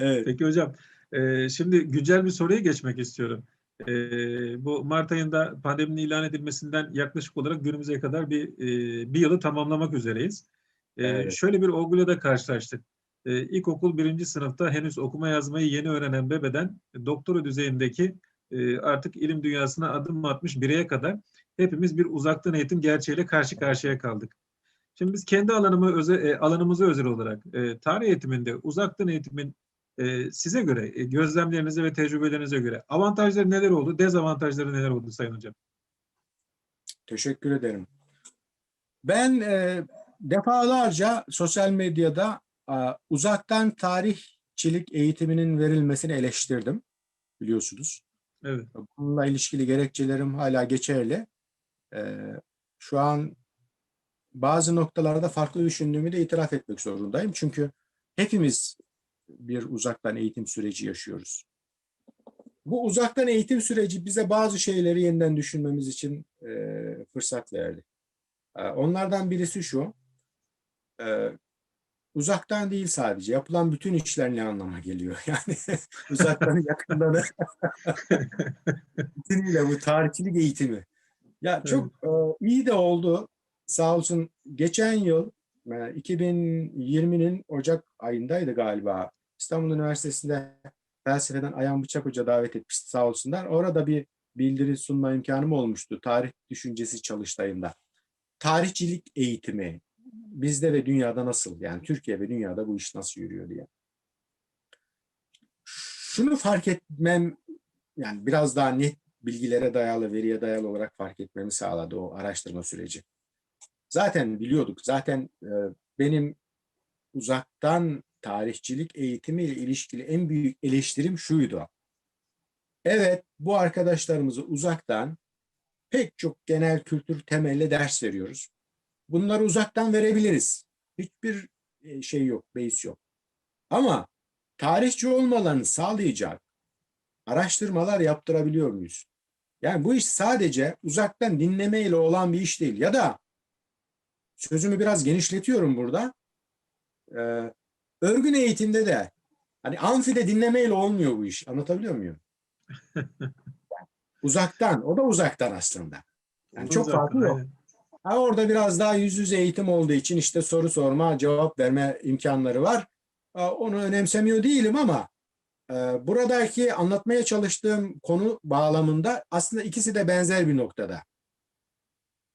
Evet. Peki hocam, e, şimdi güncel bir soruya geçmek istiyorum. E, bu Mart ayında pandeminin ilan edilmesinden yaklaşık olarak günümüze kadar bir e, bir yılı tamamlamak üzereyiz. E, Evet. Şöyle bir olguyla da karşılaştık. E, ilkokul birinci sınıfta henüz okuma yazmayı yeni öğrenen bebeden doktora düzeyindeki e, artık ilim dünyasına adım atmış bireye kadar hepimiz bir uzaktan eğitim gerçeğiyle karşı karşıya kaldık. Şimdi biz kendi alanımı öze, e, alanımıza özel olarak e, tarih eğitiminde uzaktan eğitimin e, size göre, e, gözlemlerinize ve tecrübelerinize göre avantajları neler oldu, dezavantajları neler oldu Sayın Hocam? Teşekkür ederim. Ben e, defalarca sosyal medyada e, uzaktan tarihçilik eğitiminin verilmesini eleştirdim biliyorsunuz. Evet, Bununla ilişkili gerekçelerim hala geçerli. E, şu an bazı noktalarda farklı düşündüğümü de itiraf etmek zorundayım. Çünkü hepimiz bir uzaktan eğitim süreci yaşıyoruz. Bu uzaktan eğitim süreci bize bazı şeyleri yeniden düşünmemiz için e, fırsat verdi. E, onlardan birisi şu, e, uzaktan değil sadece, yapılan bütün işler ne anlama geliyor? Yani uzaktan yakından bütünüyle bu tarihçilik eğitimi. Ya çok e, iyi de oldu. Sağ olsun geçen yıl e, 2020'nin Ocak ayındaydı galiba. İstanbul Üniversitesi'nde felsefeden Ayhan Bıçak Hoca davet etmişti sağ olsunlar. Orada bir bildiri sunma imkanım olmuştu tarih düşüncesi çalıştayında. Tarihçilik eğitimi bizde ve dünyada nasıl? Yani Türkiye ve dünyada bu iş nasıl yürüyor diye. Şunu fark etmem yani biraz daha net bilgilere dayalı, veriye dayalı olarak fark etmemi sağladı o araştırma süreci. Zaten biliyorduk. Zaten e, benim uzaktan tarihçilik eğitimiyle ilişkili en büyük eleştirim şuydu. Evet, bu arkadaşlarımızı uzaktan pek çok genel kültür temelli ders veriyoruz. Bunları uzaktan verebiliriz. Hiçbir e, şey yok, beis yok. Ama tarihçi olmalarını sağlayacak araştırmalar yaptırabiliyor muyuz? Yani bu iş sadece uzaktan dinlemeyle olan bir iş değil. Ya da sözümü biraz genişletiyorum burada. Ee, örgün eğitimde de hani amfide dinlemeyle olmuyor bu iş. Anlatabiliyor muyum? uzaktan. O da uzaktan aslında. Yani çok Uzaktan, farklı yok. Ha, orada biraz daha yüz yüze eğitim olduğu için işte soru sorma, cevap verme imkanları var. Onu önemsemiyor değilim ama e, buradaki anlatmaya çalıştığım konu bağlamında aslında ikisi de benzer bir noktada.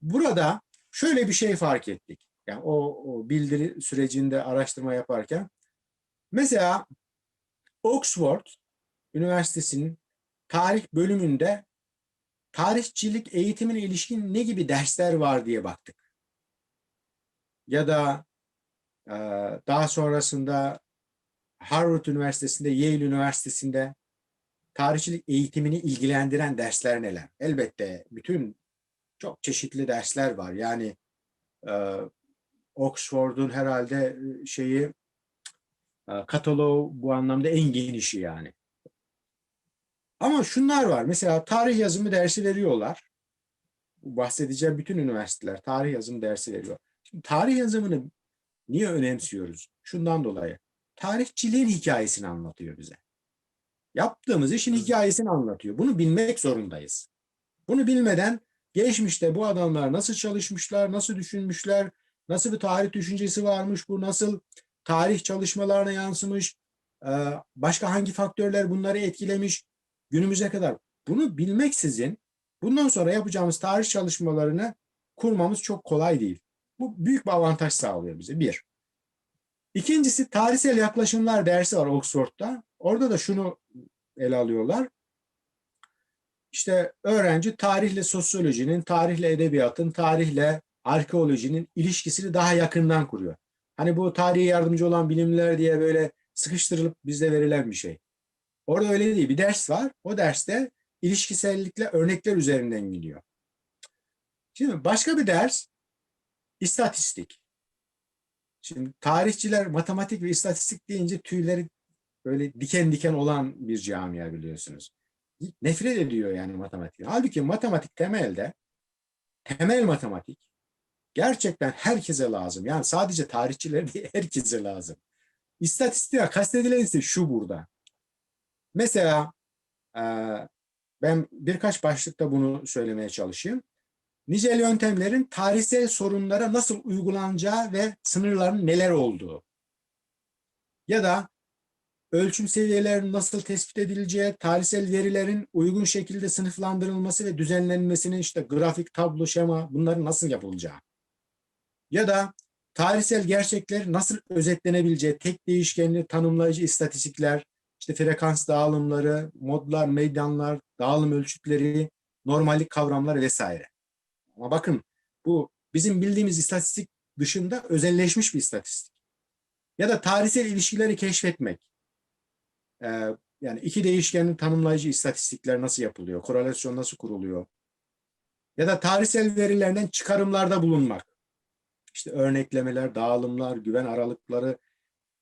Burada şöyle bir şey fark ettik. Yani o, o bildiri sürecinde araştırma yaparken. Mesela Oxford Üniversitesi'nin tarih bölümünde tarihçilik eğitimine ilişkin ne gibi dersler var diye baktık. Ya da e, daha sonrasında Harvard Üniversitesi'nde, Yale Üniversitesi'nde tarihçilik eğitimini ilgilendiren dersler neler? Elbette bütün çok çeşitli dersler var. Yani e, Oxford'un herhalde e, şeyi kataloğu bu anlamda en genişi yani. Ama şunlar var. Mesela tarih yazımı dersi veriyorlar. Bahsedeceğim bütün üniversiteler tarih yazımı dersi veriyor. Şimdi tarih yazımını niye önemsiyoruz? Şundan dolayı. Tarihçiliğin hikayesini anlatıyor bize. Yaptığımız işin hikayesini anlatıyor. Bunu bilmek zorundayız. Bunu bilmeden geçmişte bu adamlar nasıl çalışmışlar, nasıl düşünmüşler, nasıl bir tarih düşüncesi varmış, bu nasıl tarih çalışmalarına yansımış, e, başka hangi faktörler bunları etkilemiş, günümüze kadar bunu bilmeksizin bundan sonra yapacağımız tarih çalışmalarını kurmamız çok kolay değil. Bu büyük bir avantaj sağlıyor bize. Bir. İkincisi tarihsel yaklaşımlar dersi var Oxford'da. Orada da şunu ele alıyorlar. İşte öğrenci tarihle sosyolojinin, tarihle edebiyatın, tarihle arkeolojinin ilişkisini daha yakından kuruyor. Hani bu tarihe yardımcı olan bilimler diye böyle sıkıştırılıp bize verilen bir şey. Orada öyle değil. Bir ders var. O derste ilişkisellikle örnekler üzerinden gidiyor. Şimdi başka bir ders istatistik. Şimdi tarihçiler matematik ve istatistik deyince tüyleri böyle diken diken olan bir camia biliyorsunuz. Nefret ediyor yani matematik. Halbuki matematik temelde temel matematik gerçekten herkese lazım. Yani sadece tarihçiler değil herkese lazım. İstatistik kastedilen ise şu burada. Mesela e, ben birkaç başlıkta bunu söylemeye çalışayım. Nicel yöntemlerin tarihsel sorunlara nasıl uygulanacağı ve sınırların neler olduğu. Ya da ölçüm seviyelerinin nasıl tespit edileceği, tarihsel verilerin uygun şekilde sınıflandırılması ve düzenlenmesinin işte grafik, tablo, şema bunların nasıl yapılacağı. Ya da tarihsel gerçekler nasıl özetlenebileceği, tek değişkenli tanımlayıcı istatistikler, işte frekans dağılımları, modlar, meydanlar, dağılım ölçütleri, normallik kavramları vesaire. Ama bakın bu bizim bildiğimiz istatistik dışında özelleşmiş bir istatistik. Ya da tarihsel ilişkileri keşfetmek. Ee, yani iki değişkenli tanımlayıcı istatistikler nasıl yapılıyor? Korelasyon nasıl kuruluyor? Ya da tarihsel verilerden çıkarımlarda bulunmak. İşte örneklemeler, dağılımlar, güven aralıkları,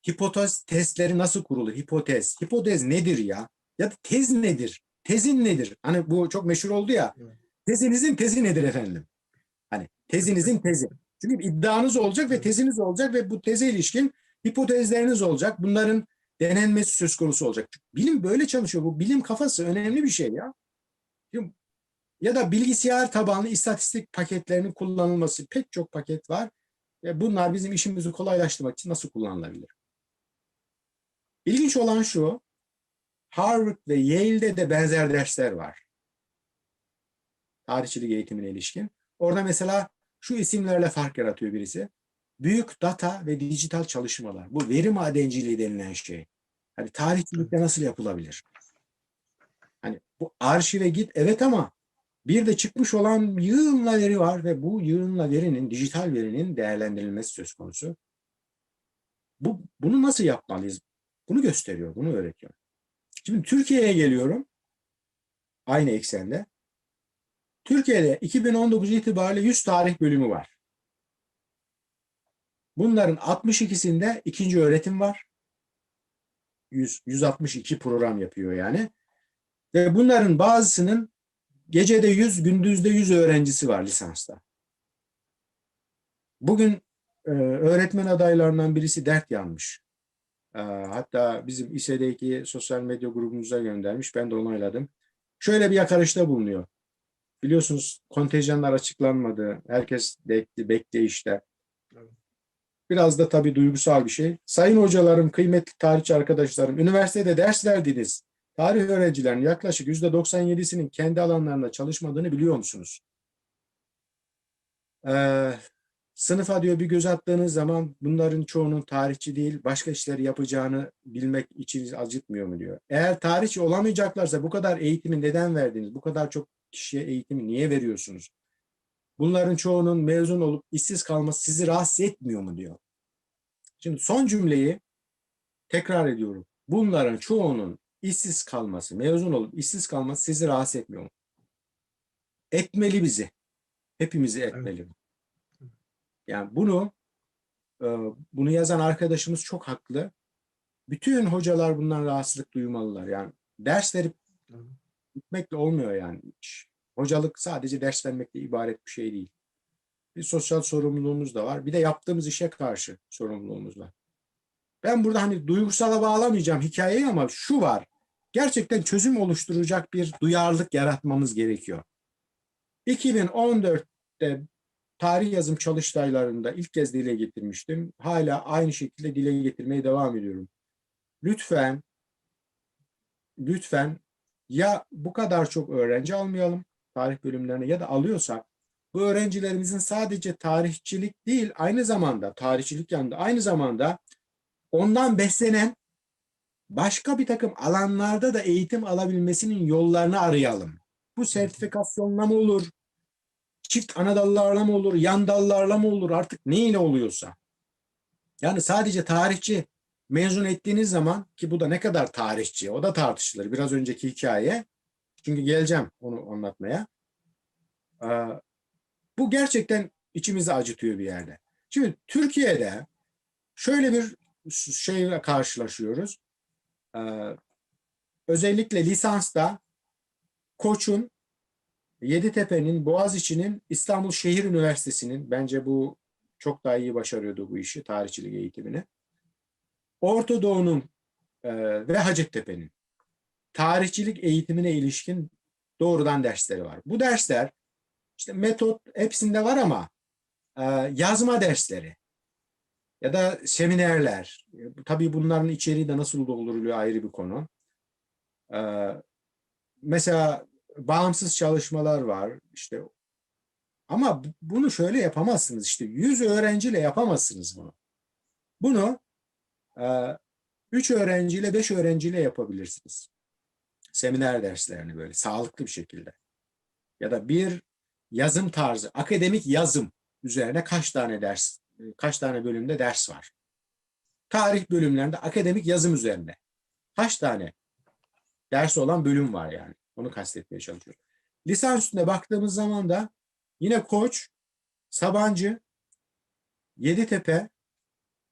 hipotez testleri nasıl kurulur? Hipotez. Hipotez nedir ya? Ya da tez nedir? Tezin nedir? Hani bu çok meşhur oldu ya. Tezinizin tezi nedir efendim? Hani tezinizin tezi. Çünkü iddianız olacak ve teziniz olacak ve bu teze ilişkin hipotezleriniz olacak. Bunların denenmesi söz konusu olacak. Bilim böyle çalışıyor. Bu bilim kafası önemli bir şey ya. Ya da bilgisayar tabanlı istatistik paketlerinin kullanılması. Pek çok paket var. Ve bunlar bizim işimizi kolaylaştırmak için nasıl kullanılabilir? İlginç olan şu, Harvard ve Yale'de de benzer dersler var. Tarihçilik eğitimine ilişkin. Orada mesela şu isimlerle fark yaratıyor birisi. Büyük data ve dijital çalışmalar. Bu veri madenciliği denilen şey. Hani tarihçilikte nasıl yapılabilir? Hani bu arşive git evet ama bir de çıkmış olan yığınla veri var ve bu yığınla verinin, dijital verinin değerlendirilmesi söz konusu. Bu, bunu nasıl yapmalıyız? Bunu gösteriyor, bunu öğretiyor. Şimdi Türkiye'ye geliyorum. Aynı eksende. Türkiye'de 2019 itibariyle 100 tarih bölümü var. Bunların 62'sinde ikinci öğretim var. 100, 162 program yapıyor yani. Ve bunların bazısının gecede 100, gündüzde 100 öğrencisi var lisansta. Bugün e, öğretmen adaylarından birisi dert yanmış. E, hatta bizim İSE'deki sosyal medya grubumuza göndermiş. Ben de onayladım. Şöyle bir yakarışta bulunuyor. Biliyorsunuz kontenjanlar açıklanmadı. Herkes bekli, bekleyişte. Biraz da tabii duygusal bir şey. Sayın hocalarım, kıymetli tarihçi arkadaşlarım, üniversitede ders verdiniz. Tarih öğrencilerinin yaklaşık %97'sinin kendi alanlarında çalışmadığını biliyor musunuz? Ee, sınıfa diyor bir göz attığınız zaman bunların çoğunun tarihçi değil, başka işleri yapacağını bilmek içiniz acıtmıyor mu diyor. Eğer tarihçi olamayacaklarsa bu kadar eğitimi neden verdiniz? Bu kadar çok kişiye eğitimi niye veriyorsunuz? Bunların çoğunun mezun olup işsiz kalması sizi rahatsız etmiyor mu diyor. Şimdi son cümleyi tekrar ediyorum. Bunların çoğunun işsiz kalması, mezun olup işsiz kalması sizi rahatsız etmiyor mu? Etmeli bizi. Hepimizi etmeli. Yani bunu e, bunu yazan arkadaşımız çok haklı. Bütün hocalar bundan rahatsızlık duymalılar. Yani ders verip Evet. gitmekle olmuyor yani. iş. Hocalık sadece ders vermekle ibaret bir şey değil. Bir sosyal sorumluluğumuz da var. Bir de yaptığımız işe karşı sorumluluğumuz var. Ben burada hani duygusala bağlamayacağım hikayeyi ama şu var. Gerçekten çözüm oluşturacak bir duyarlılık yaratmamız gerekiyor. 2014'te tarih yazım çalıştaylarında ilk kez dile getirmiştim. Hala aynı şekilde dile getirmeye devam ediyorum. Lütfen lütfen ya bu kadar çok öğrenci almayalım tarih bölümlerine ya da alıyorsak bu öğrencilerimizin sadece tarihçilik değil aynı zamanda tarihçilik yanında aynı zamanda ondan beslenen başka bir takım alanlarda da eğitim alabilmesinin yollarını arayalım. Bu sertifikasyonla mı olur? Çift ana dallarla mı olur? Yan dallarla mı olur? Artık neyle oluyorsa. Yani sadece tarihçi mezun ettiğiniz zaman ki bu da ne kadar tarihçi o da tartışılır. Biraz önceki hikaye. Çünkü geleceğim onu anlatmaya. Ee, bu gerçekten içimizi acıtıyor bir yerde. Şimdi Türkiye'de şöyle bir şeyle karşılaşıyoruz. Ee, özellikle lisansta Koç'un, Yeditepe'nin, Boğaziçi'nin, İstanbul Şehir Üniversitesi'nin bence bu çok daha iyi başarıyordu bu işi, tarihçilik eğitimini. Orta Doğu'nun e, ve Hacettepe'nin tarihçilik eğitimine ilişkin doğrudan dersleri var. Bu dersler işte metot hepsinde var ama e, yazma dersleri ya da seminerler. E, Tabii bunların içeriği de nasıl dolduruluyor ayrı bir konu. E, mesela bağımsız çalışmalar var. İşte ama bu- bunu şöyle yapamazsınız. İşte 100 öğrenciyle yapamazsınız bunu. Bunu 3 öğrenciyle 5 öğrenciyle yapabilirsiniz. Seminer derslerini böyle sağlıklı bir şekilde. Ya da bir yazım tarzı, akademik yazım üzerine kaç tane ders, kaç tane bölümde ders var? Tarih bölümlerinde akademik yazım üzerine kaç tane ders olan bölüm var yani? Onu kastetmeye çalışıyorum. Lisans üstüne baktığımız zaman da yine Koç, Sabancı, Yeditepe,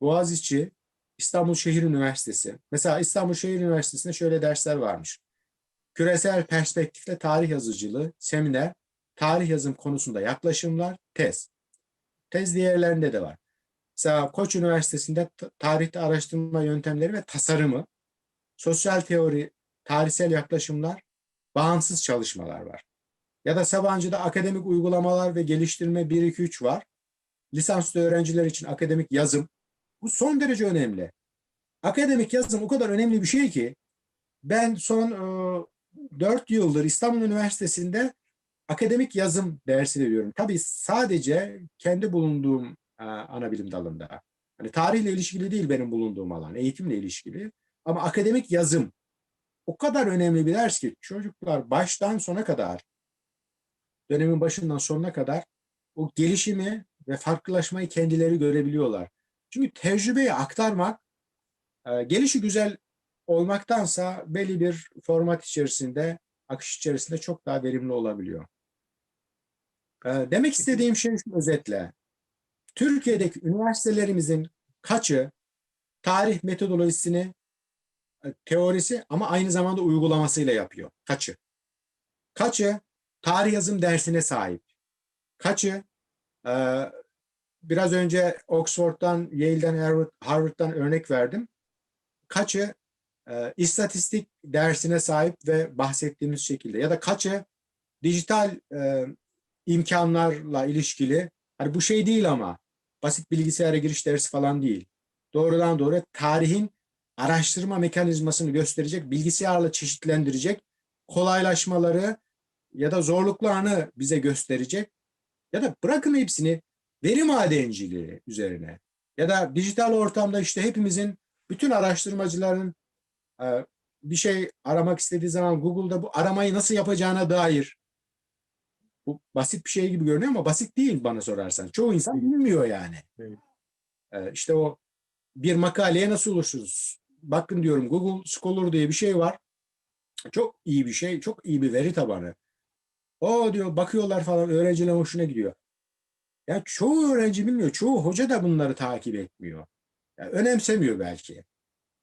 Boğaziçi, İstanbul Şehir Üniversitesi. Mesela İstanbul Şehir Üniversitesi'nde şöyle dersler varmış. Küresel perspektifle tarih yazıcılığı, seminer, tarih yazım konusunda yaklaşımlar, tez. Tez diğerlerinde de var. Mesela Koç Üniversitesi'nde tarihte araştırma yöntemleri ve tasarımı, sosyal teori, tarihsel yaklaşımlar, bağımsız çalışmalar var. Ya da Sabancı'da akademik uygulamalar ve geliştirme 1-2-3 var. Lisanslı öğrenciler için akademik yazım. Bu son derece önemli. Akademik yazım o kadar önemli bir şey ki ben son e, 4 yıldır İstanbul Üniversitesi'nde akademik yazım dersi veriyorum. Tabii sadece kendi bulunduğum e, ana bilim dalında. Hani tarihle ilişkili değil benim bulunduğum alan, eğitimle ilişkili. Ama akademik yazım o kadar önemli bir ders ki çocuklar baştan sona kadar, dönemin başından sonuna kadar o gelişimi ve farklılaşmayı kendileri görebiliyorlar. Çünkü tecrübeyi aktarmak e, gelişi güzel olmaktansa belli bir format içerisinde, akış içerisinde çok daha verimli olabiliyor. E, Demek istediğim şey şu özetle. Türkiye'deki üniversitelerimizin kaçı tarih metodolojisini e, teorisi ama aynı zamanda uygulamasıyla yapıyor. Kaçı? Kaçı tarih yazım dersine sahip? Kaçı e, biraz önce Oxford'dan, Yale'den, Harvard, Harvard'dan örnek verdim. Kaçı e, istatistik dersine sahip ve bahsettiğimiz şekilde ya da kaçı dijital e, imkanlarla ilişkili hani bu şey değil ama basit bilgisayara giriş dersi falan değil. Doğrudan doğru tarihin araştırma mekanizmasını gösterecek, bilgisayarla çeşitlendirecek, kolaylaşmaları ya da zorluklarını bize gösterecek ya da bırakın hepsini veri madenciliği üzerine ya da dijital ortamda işte hepimizin bütün araştırmacıların e, bir şey aramak istediği zaman Google'da bu aramayı nasıl yapacağına dair bu basit bir şey gibi görünüyor ama basit değil bana sorarsan. Çoğu insan bilmiyor yani. Evet. E, işte o bir makaleye nasıl ulaşırız? Bakın diyorum Google Scholar diye bir şey var. Çok iyi bir şey, çok iyi bir veri tabanı. O diyor bakıyorlar falan öğrencilerin hoşuna gidiyor. Ya çoğu öğrenci bilmiyor. Çoğu hoca da bunları takip etmiyor. Ya önemsemiyor belki.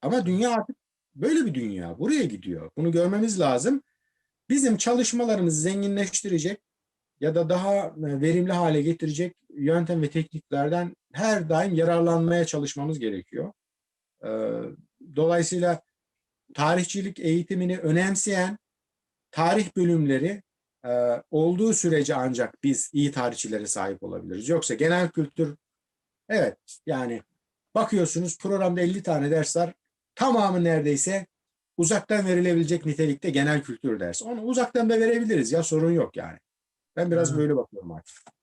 Ama dünya artık böyle bir dünya. Buraya gidiyor. Bunu görmemiz lazım. Bizim çalışmalarımızı zenginleştirecek ya da daha e, verimli hale getirecek yöntem ve tekniklerden her daim yararlanmaya çalışmamız gerekiyor. Ee, Dolayısıyla tarihçilik eğitimini önemseyen tarih bölümleri e, olduğu sürece ancak biz iyi tarihçilere sahip olabiliriz. Yoksa genel kültür evet yani bakıyorsunuz programda 50 tane ders var. Tamamı neredeyse uzaktan verilebilecek nitelikte genel kültür dersi. Onu uzaktan da verebiliriz ya sorun yok yani. Ben biraz böyle bakıyorum artık.